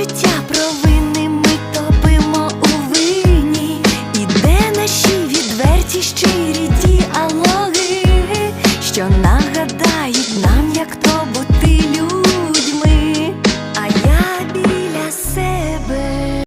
почуття провини ми топимо у вині, і де наші відверті щирі діалоги, що нагадають нам, як то.